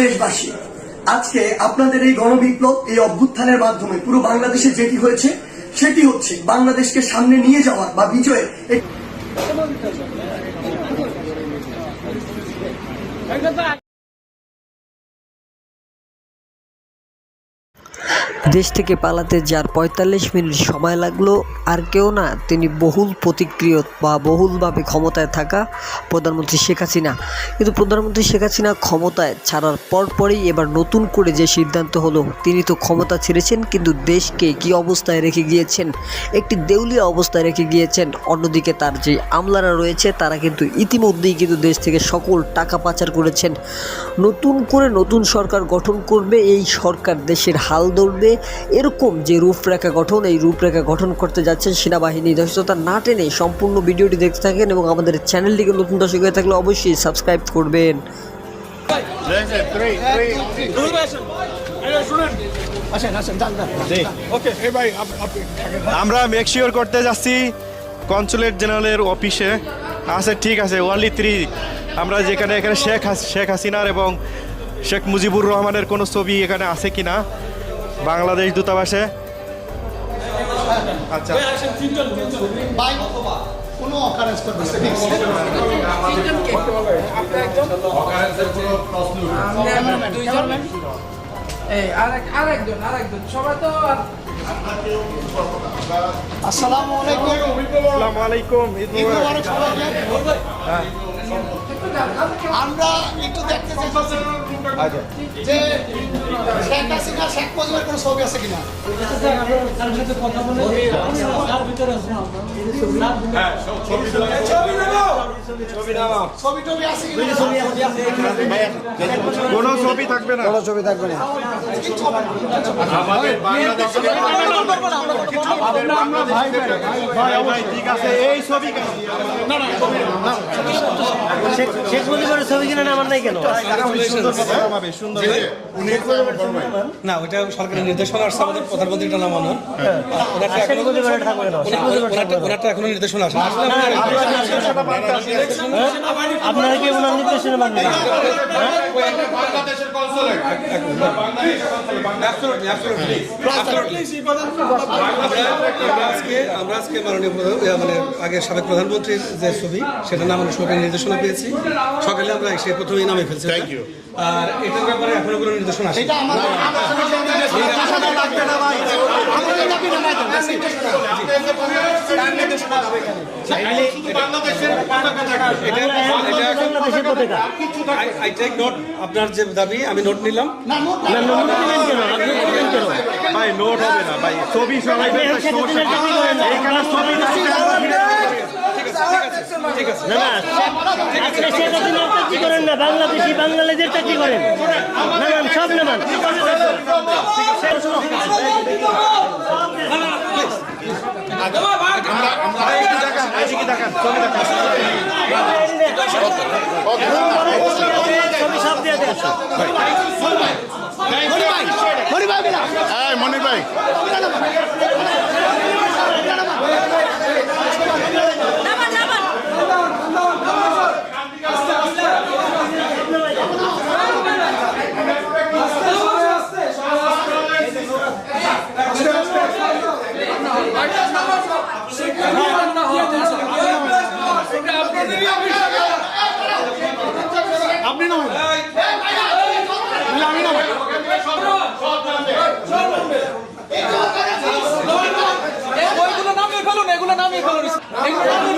দেশবাসী, আজকে আপনাদের এই গণবিপ্লব, এই অভ্যুত্থানের মাধ্যমে পুরো বাংলাদেশে যেটি হয়েছে, সেটি হচ্ছে বাংলাদেশকে সামনে নিয়ে যাওয়ার বা বিজয়ের দেশ থেকে পালাতে যার পঁয়তাল্লিশ মিনিট সময় লাগল, আর কেউ না, তিনি বহুল প্রতিক্রিয় বা বহুলভাবে ক্ষমতায় থাকা প্রধানমন্ত্রী শেখ হাসিনা। কিন্তু প্রধানমন্ত্রী শেখ হাসিনা ক্ষমতায় ছাড়ার পরপরই এবার নতুন করে যে সিদ্ধান্ত হলো, তিনি তো ক্ষমতা ছেড়েছেন, কিন্তু দেশকে কি অবস্থায় রেখে গিয়েছেন? একটি দেউলিয়া অবস্থায় রেখে গিয়েছেন। অন্যদিকে তার যে আমলারা রয়েছে, তারা কিন্তু ইতিমধ্যেই কিন্তু দেশ থেকে সকল টাকা পাচার করেছেন। নতুন করে নতুন সরকার গঠন করবে, এই সরকার দেশের হাল ধরবে এরকম যে রূপরেখা গঠন, এই রূপরেখা গঠন করতে যাচ্ছেন সেনাবাহিনী দর্শকতা না টেনে সম্পূর্ণ ভিডিওটি দেখতে থাকেন এবং আমাদের চ্যানেলটিকে নতুন দর্শক হয়ে থাকলে অবশ্যই সাবস্ক্রাইব করবেন। আমরা মেকশিওর করতে যাচ্ছি কনসুলেট জেনারেলের অফিসে আছে ঠিক আছে ওনলি থ্রি আমরা যেখানে, এখানে শেখ শেখ হাসিনার এবং শেখ মুজিবুর রহমানের কোনো ছবি এখানে আছে কি না বাংলাদেশ দূতাবাসে। আচ্ছা। বাইক কোনো অকারেন্স করতেছে এই আরেক আরেকজন আরেকজন। সবাই তো আর আসসালামু আলাইকুম। আসসালামু আলাইকুম ঈদ ঈদ মুবারক। মোবারক সবাইকে। আমরা একটু দেখতে আচ্ছা যে শেখ হাসিনা শেখ মুজিবের কোনো ছবি আছে কিনা? ছবি টবি আছে কিনা? কোনো ছবি থাকবে না। কোনো ছবি থাকবে না। ঠিক আছে এই ছবি কেন? শেখ মুজিবের ছবি কিনে আমার নাই কেন? না ওইটা সরকারের নির্দেশনা আসছে আমাদের প্রধানমন্ত্রীটা নামানোর ওনারটা এখনও নির্দেশনা আসে আপনারা কি ওনার নির্দেশনা মানবেন? আমরা আজকে আমরা আজকে মাননীয় মানে আগে সাবেক প্রধানমন্ত্রীর যে ছবি সেটা নামানোর সরকারি নির্দেশনা পেয়েছি সকালে আমরা এসে প্রথমেই নামে ফেলছি থ্যাংক ইউ আর এটার ব্যাপারে এখনও কোনো নির্দেশনা আসে এটা আমাদের আই টেক নোট আপনার যে দাবি আমি নোট নিলাম। ভাই নোট হবে না ভাই। ছবি সবাই ঠিক আপনি শেখ চাকরি করেন না? বাংলাদেশি বাঙালিদের চাকরি করেন? নামান সব নামান ছবি সব দিয়ে 네.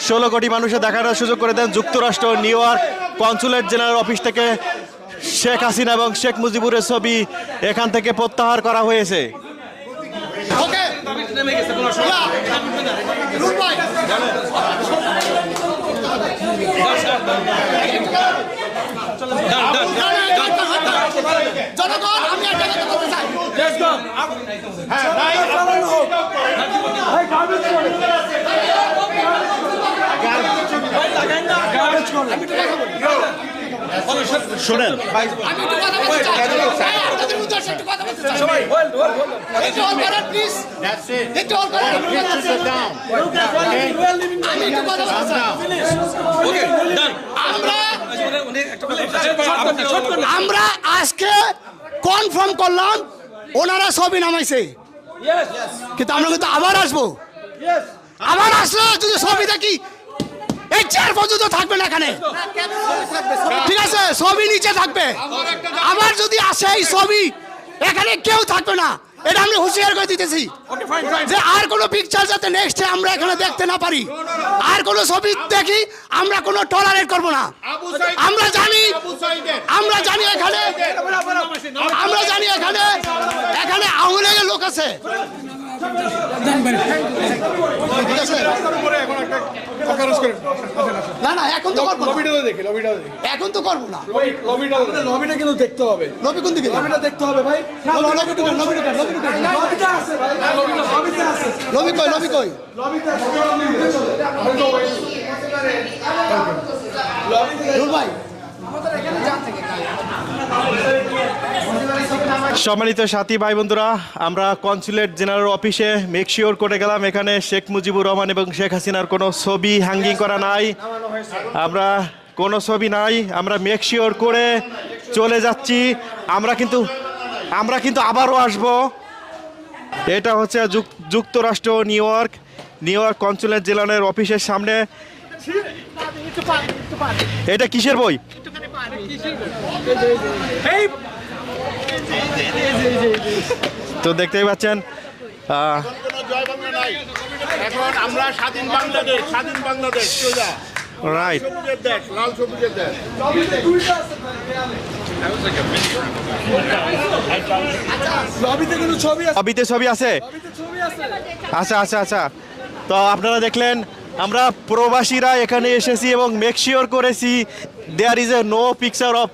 ষোলো কোটি মানুষের দেখানোর সুযোগ করে দেন যুক্তরাষ্ট্র New York consulate general office থেকে শেখ হাসিনা এবং শেখ মুজিবুরের ছবি এখান থেকে প্রত্যাহার করা হয়েছে। ওকে। রুল ভাই। জনগণ আমি একটা কথা বলতে চাই শোনেন আমি একটু কথা বলতে চাই ভাই, আপনাদের উদ্দেশ্যে একটু কথা বলতে চাই একটু অল করেন প্লিজ একটু অল করেন আমি একটু কথা বলতে চাই। আমরা আমরা আজকে কনফার্ম করলাম ওনারা সবই নামাইছে। কিন্তু আমরা কিন্তু আবার আসব। আবার আসলে যদি ছবি দেখি এই চেয়ার পর্যন্ত থাকবে না এখানে। ঠিক আছে? ছবি নিচে থাকবে। আবার যদি আসে এই ছবি, এখানে কেউ থাকবে না। এটা আমি হুঁশিয়ার করে দিতেছি। যে আর কোনো পিকচার যাতে নেক্সট আমরা এখানে দেখতে না পারি। আর কোনো ছবি দেখি, আমরা কোনো টলারেট করব না। আমরা জানি আমরা জানি এখানে, আমরা জানি এখানে এখানে আওয়ামী লোক আছে? না না এখন তো করব না। দেখি লবিটা দেখি। এখন তো করব না। লবিটা লবিটা কিন্তু দেখতে হবে। লবি কোন দিকে? লবিটা দেখতে হবে ভাই। না। লবিটা আছে ভাই। লবিটা লবিটা আছে। লবি কই লবি কই? লবিটা রুল ভাই সম্মানিত সাথী ভাই বন্ধুরা আমরা কনসুলেট জেনারেল অফিসে মেক শিওর করে গেলাম। এখানে শেখ মুজিবুর রহমান এবং শেখ হাসিনার কোনো ছবি হ্যাঙ্গিং করা নাই। আমরা কোনো ছবি নাই। আমরা মেক শিওর করে চলে যাচ্ছি। আমরা কিন্তু আমরা কিন্তু আবারও আসব। এটা হচ্ছে যুক- যুক্তরাষ্ট্র, New York. New York consulate general অফিসের সামনে। এটা কিসের বই? তো দেখতেই পাচ্ছেন আহ, কোনো জয় বাংলা নাই এখন আমরা স্বাধীন বাংলাদেশ স্বাধীন বাংলাদেশ রাইট সবুজের দেশ লাল সবুজের দেশ। লবিতে ছবি আছে? ছবিতে ছবি আছে? লবিতে ছবি আছে। আচ্ছা আচ্ছা আচ্ছা। তো আপনারা দেখলেন আমরা প্রবাসীরা এখানে এসেছি এবং মেক শিওর করেছি there is a no picture of